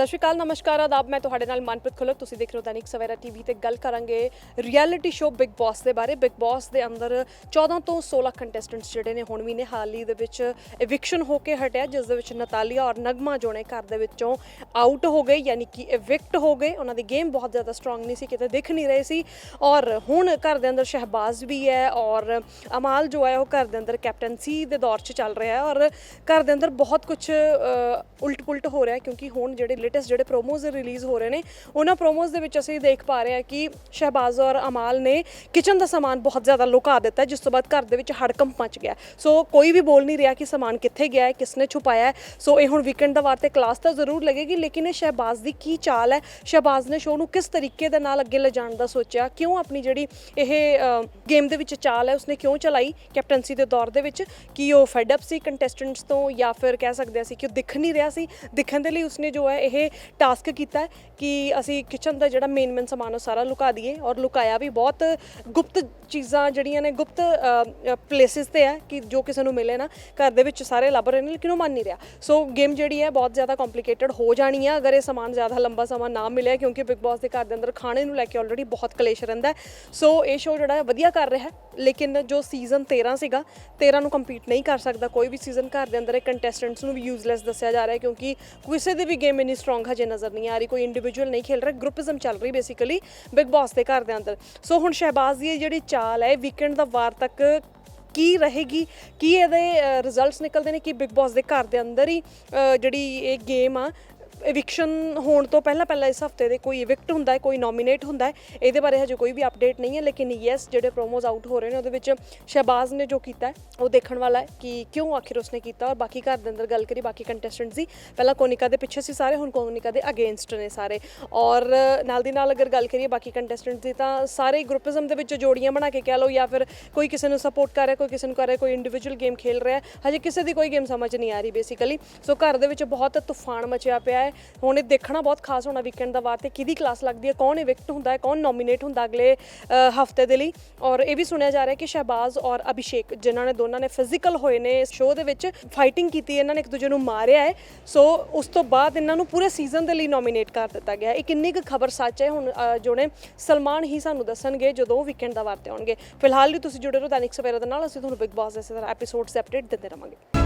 ਸਤਿ ਸ਼੍ਰੀ ਅਕਾਲ, ਨਮਸਕਾਰ, ਆਦਾਬ। ਮੈਂ ਤੁਹਾਡੇ ਨਾਲ ਮਨਪ੍ਰੀਤ ਖੁਲਕ ਤੁਸੀਂ ਦੇਖ ਰਹੇ ਹੋ ਦੈਨਿਕ ਸਵੇਰਾ ਟੀਵੀ ਤੇ ਗੱਲ ਕਰਾਂਗੇ ਰਿਐਲਿਟੀ ਸ਼ੋਅ ਬਿਗ ਬਾਸ ਦੇ ਬਾਰੇ। ਬਿਗ ਬਾਸ ਦੇ ਅੰਦਰ 14 ਤੋਂ 16 ਕੰਟੈਸਟੈਂਟਸ ਜਿਹੜੇ ਨੇ, ਹੁਣ ਵੀ ਨੇ ਹਾਲ ਹੀ ਦੇ ਵਿੱਚ ਇਵਿਕਸ਼ਨ ਹੋ ਕੇ ਹਟਿਆ, ਜਿਸ ਦੇ ਵਿੱਚ ਨਤਾਲੀਆ ਔਰ ਨਗਮਾ ਜੋ ਨੇ ਘਰ ਦੇ ਵਿੱਚੋਂ ਆਊਟ ਹੋ ਗਏ, ਯਾਨੀ ਕਿ ਇਵਿਕਟ ਹੋ ਗਏ। ਉਹਨਾਂ ਦੀ ਗੇਮ ਬਹੁਤ ਜ਼ਿਆਦਾ ਸਟਰੋਂਗ ਨਹੀਂ ਸੀ, ਕਿਤੇ ਦਿਖ ਨਹੀਂ ਰਹੇ ਸੀ। ਔਰ ਹੁਣ ਘਰ ਦੇ ਅੰਦਰ ਸ਼ਹਿਬਾਜ਼ ਵੀ ਹੈ ਔਰ ਅਮਾਲ ਜੋ ਹੈ, ਉਹ ਘਰ ਦੇ ਅੰਦਰ ਕੈਪਟਨਸੀ ਦੇ ਦੌਰ 'ਚ ਚੱਲ ਰਿਹਾ ਹੈ। ਔਰ ਘਰ ਦੇ ਅੰਦਰ ਬਹੁਤ ਕੁਝ ਉਲਟ ਪੁਲਟ ਹੋ ਰਿਹਾ ਕਿਉਂਕਿ ਹੁਣ ਜਿਹੜੇ ਲੇਟੈਸਟ ਜਿਹੜੇ ਪ੍ਰੋਮੋਜ਼ ਰਿਲੀਜ਼ ਹੋ ਰਹੇ ਨੇ, ਉਹਨਾਂ ਪ੍ਰੋਮੋਜ਼ ਦੇ ਵਿੱਚ ਅਸੀਂ ਦੇਖ ਪਾ ਰਹੇ ਹਾਂ ਕਿ ਸ਼ਹਿਬਾਜ਼ ਔਰ ਅਮਾਲ ਨੇ ਕਿਚਨ ਦਾ ਸਮਾਨ ਬਹੁਤ ਜ਼ਿਆਦਾ ਲੁਕਾ ਦਿੱਤਾ ਜਿਸ ਤੋਂ ਬਾਅਦ ਘਰ ਦੇ ਵਿੱਚ ਹੜਕੰਪ ਮਚ ਗਿਆ ਸੋ ਕੋਈ ਵੀ ਬੋਲ ਨਹੀਂ ਰਿਹਾ ਕਿ ਸਮਾਨ ਕਿੱਥੇ ਗਿਆ ਹੈ, ਕਿਸਨੇ ਛੁਪਾਇਆ ਹੈ। ਸੋ ਇਹ ਹੁਣ ਵੀਕਐਂਡ ਦਾ ਵਾਰ ਤੇ ਕਲਾਸ ਤਾਂ ਜ਼ਰੂਰ ਲੱਗੇਗੀ, ਲੇਕਿਨ ਇਹ ਸ਼ਹਿਬਾਜ਼ ਦੀ ਕੀ ਚਾਲ ਹੈ? ਸ਼ਹਿਬਾਜ਼ ਨੇ ਸ਼ੋਅ ਨੂੰ ਕਿਸ ਤਰੀਕੇ ਦੇ ਨਾਲ ਅੱਗੇ ਲਿਜਾਣ ਦਾ ਸੋਚਿਆ? ਕਿਉਂ ਆਪਣੀ ਜਿਹੜੀ ਇਹ ਗੇਮ ਦੇ ਵਿੱਚ ਚਾਲ ਹੈ, ਉਸਨੇ ਕਿਉਂ ਚਲਾਈ ਕੈਪਟਨਸੀ ਦੇ ਦੌਰ ਦੇ ਵਿੱਚ? ਕਿ ਉਹ ਫੈਡ ਅਪ ਸੀ ਕੰਟੈਸਟੈਂਟਸ ਤੋਂ ਜਾਂ ਫਿਰ ਕਹਿ ਸਕਦੇ ਅਸੀਂ ਕਿ ਉਹ ਦਿਖ ਨਹੀਂ ਰਿਹਾ ਸੀ? ਦਿਖਣ ਦੇ ਲਈ ਉਸਨੇ ਜੋ ਹੈ, ਇਹ ਟਾਸਕ ਕੀਤਾ ਕਿ ਅਸੀਂ ਕਿਚਨ ਦਾ ਜਿਹੜਾ ਮੇਨ ਮੇਨ ਸਮਾਨ ਉਹ ਸਾਰਾ ਲੁਕਾ ਦਈਏ ਔਰ ਲੁਕਾਇਆ ਵੀ ਬਹੁਤ ਗੁਪਤ ਚੀਜ਼ਾਂ ਜਿਹੜੀਆਂ ਨੇ ਗੁਪਤ ਪਲੇਸਿਸ ਤੇ ਹੈ ਕਿ ਜੋ ਕਿਸੇ ਨੂੰ ਮਿਲੇ ਨਾ, ਘਰ ਦੇ ਵਿੱਚ ਸਾਰੇ ਲੱਭ ਰਹੇ ਨੇ, ਲੇਕਿਨ ਉਹ ਮੰਨ ਨਹੀਂ ਰਿਹਾ। ਸੋ ਗੇਮ ਜਿਹੜੀ ਹੈ ਬਹੁਤ ਜ਼ਿਆਦਾ ਕੰਪਲਿਕੇਟਡ ਹੋ ਜਾਣੀ ਹੈ ਅਗਰ ਇਹ ਸਮਾਨ ਜ਼ਿਆਦਾ ਲੰਬਾ ਸਮਾਂ ਨਾ ਮਿਲਿਆ ਕਿਉਂਕਿ ਬਿਗ ਬਾਸ ਦੇ ਘਰ ਦੇ ਅੰਦਰ ਖਾਣੇ ਨੂੰ ਲੈ ਕੇ ਆਲਰੇਡੀ ਬਹੁਤ ਕਲੇਸ਼ ਰਹਿੰਦਾ ਸੋ ਇਹ ਸ਼ੋਅ ਜਿਹੜਾ ਵਧੀਆ ਕਰ ਰਿਹਾ ਲੇਕਿਨ ਜੋ ਸੀਜ਼ਨ 13 ਸੀਗਾ 13 ਨੂੰ ਕੰਪੀਟ ਨਹੀਂ ਕਰ ਸਕਦਾ। ਕੋਈ ਵੀ ਸੀਜ਼ਨ ਘਰ ਦੇ ਅੰਦਰ ਇਹ ਕੰਟੈਸਟੈਂਟਸ ਨੂੰ ਵੀ ਯੂਜ਼ਲੈਸ ਦੱਸਿਆ ਜਾ ਰਿਹਾ ਕਿਉਂਕਿ ਕਿਸੇ ਦੀ ਵੀ ਗੇਮ ਇੰਨੀ ਸਟਰੋਂਗ ਹਜੇ ਨਜ਼ਰ ਨਹੀਂ ਆ ਰਹੀ, ਕੋਈ ਇੰਡੀਵਿਜੂਅਲ ਨਹੀਂ ਖੇਲ ਰਿਹਾ ਗਰੁੱਪਿਜ਼ਮ ਚੱਲ ਰਹੀ ਬੇਸਿਕਲੀ ਬਿਗ ਬਾਸ ਦੇ ਘਰ ਦੇ ਅੰਦਰ। ਸੋ ਹੁਣ ਸ਼ਹਿਬਾਜ਼ ਦੀ ਇਹ ਜਿਹੜੀ ਚਾਲ ਹੈ ਵੀਕਐਂਡ ਦਾ ਵਾਰ ਤੱਕ ਕੀ ਰਹੇਗੀ, ਕੀ ਇਹਦੇ ਰਿਜ਼ਲਟਸ ਨਿਕਲਦੇ ਨੇ, ਕਿ ਬਿਗ ਬਾਸ ਦੇ ਘਰ ਦੇ ਅੰਦਰ ਹੀ ਜਿਹੜੀ ਇਹ ਗੇਮ ਆ ਇਵਿਕਸ਼ਨ ਹੋਣ ਤੋਂ ਪਹਿਲਾਂ ਪਹਿਲਾਂ ਇਸ ਹਫ਼ਤੇ ਦੇ ਕੋਈ ਇਵਿਕਟ ਹੁੰਦਾ ਹੈ, ਕੋਈ ਨੋਮੀਨੇਟ ਹੁੰਦਾ ਹੈ, ਇਹਦੇ ਬਾਰੇ ਹਜੇ ਕੋਈ ਵੀ ਅਪਡੇਟ ਨਹੀਂ ਹੈ, ਲੇਕਿਨ ਯੈਸ ਜਿਹੜੇ ਪ੍ਰੋਮੋਜ਼ ਆਊਟ ਹੋ ਰਹੇ ਨੇ, ਉਹਦੇ ਵਿੱਚ ਸ਼ਹਿਬਾਜ਼ ਨੇ ਜੋ ਕੀਤਾ ਉਹ ਦੇਖਣ ਵਾਲਾ ਹੈ ਕਿ ਕਿਉਂ ਆਖਿਰ ਉਸਨੇ ਕੀਤਾ ਔਰ ਬਾਕੀ ਘਰ ਦੇ ਅੰਦਰ ਗੱਲ ਕਰੀ ਬਾਕੀ ਕੰਟੈਸਟੈਂਟਸ ਦੀ, ਪਹਿਲਾਂ ਕੋਨਿਕਾ ਦੇ ਪਿੱਛੇ ਸੀ ਸਾਰੇ, ਹੁਣ ਕੋਨਿਕਾ ਦੇ ਅਗੇਂਸਟ ਨੇ ਸਾਰੇ ਔਰ ਨਾਲ ਦੀ ਨਾਲ ਅਗਰ ਗੱਲ ਕਰੀਏ ਬਾਕੀ ਕੰਟੈਸਟੈਂਟਸ ਦੀ, ਤਾਂ ਸਾਰੇ ਗਰੁੱਪਿਜ਼ਮ ਦੇ ਵਿੱਚ ਜੋੜੀਆਂ ਬਣਾ ਕੇ ਕਹਿ ਲਓ ਜਾਂ ਫਿਰ ਕੋਈ ਕਿਸੇ ਨੂੰ ਸਪੋਰਟ ਕਰ ਰਿਹਾ, ਕੋਈ ਕਿਸੇ ਨੂੰ ਕਰ ਰਿਹਾ, ਕੋਈ ਇੰਡੀਵਿਜੂਅਲ ਗੇਮ ਖੇਲ ਰਿਹਾ, ਹਜੇ ਕਿਸੇ ਦੀ ਕੋਈ ਗੇਮ ਸਮਝ ਨਹੀਂ ਆ ਰਹੀ ਬੇਸਿਕਲੀ ਸੋ ਘਰ ਦੇ ਵਿੱਚ ਬਹੁਤ ਤੂਫਾਨ ਮਚਿਆ ਪਿਆ ਹੈ ਹੁਣ ਇਹ ਦੇਖਣਾ ਬਹੁਤ ਖਾਸ ਹੋਣਾ ਵੀਕਐਂਡ ਦਾ ਵਾਰ ਤੇ ਕਿਹਦੀ ਕਲਾਸ ਲੱਗਦੀ ਹੈ ਕੌਣ ਇਵਿਕਟ ਹੁੰਦਾ ਹੈ ਕੌਣ ਨੋਮੀਨੇਟ ਹੁੰਦਾ ਅਗਲੇ ਹਫ਼ਤੇ ਦੇ ਲਈ। ਔਰ ਇਹ ਵੀ ਸੁਣਿਆ ਜਾ ਰਿਹਾ ਕਿ ਸ਼ਹਿਬਾਜ਼ ਔਰ ਅਭਿਸ਼ੇਕ ਜਿਨ੍ਹਾਂ ਨੇ ਦੋਨਾਂ ਨੇ ਫਿਜ਼ੀਕਲ ਹੋਏ ਨੇ ਇਸ ਸ਼ੋਅ ਦੇ ਵਿੱਚ ਫਾਈਟਿੰਗ ਕੀਤੀ ਇਹਨਾਂ ਨੇ ਇੱਕ ਦੂਜੇ ਨੂੰ ਮਾਰਿਆ ਹੈ। ਸੋ ਉਸ ਤੋਂ ਬਾਅਦ ਇਹਨਾਂ ਨੂੰ ਪੂਰੇ ਸੀਜ਼ਨ ਦੇ ਲਈ ਨੋਮੀਨੇਟ ਕਰ ਦਿੱਤਾ ਗਿਆ ਇਹ ਕਿੰਨੀ ਕੁ ਖਬਰ ਸੱਚ ਹੈ ਹੁਣ ਅ, ਜੋ ਨੇ ਸਲਮਾਨ ਹੀ ਸਾਨੂੰ ਦੱਸਣਗੇ ਜਦੋਂ ਵੀਕਐਂਡ ਦਾ ਵਾਰ ਤੇ ਆਉਣਗੇ। ਫਿਲਹਾਲ ਲਈ ਤੁਸੀਂ ਜੁੜੇ ਰਹੋ ਦੈਨਿਕ ਸਵੇਰਾ ਦੇ ਨਾਲ ਅਸੀਂ ਤੁਹਾਨੂੰ ਬਿਗ ਬਾਸ ਦੇ ਇਸੇ ਐਪੀਸੋਡਸ ਅਪਡੇਟ ਦਿੰਦੇ ਰਵਾਂਗੇ।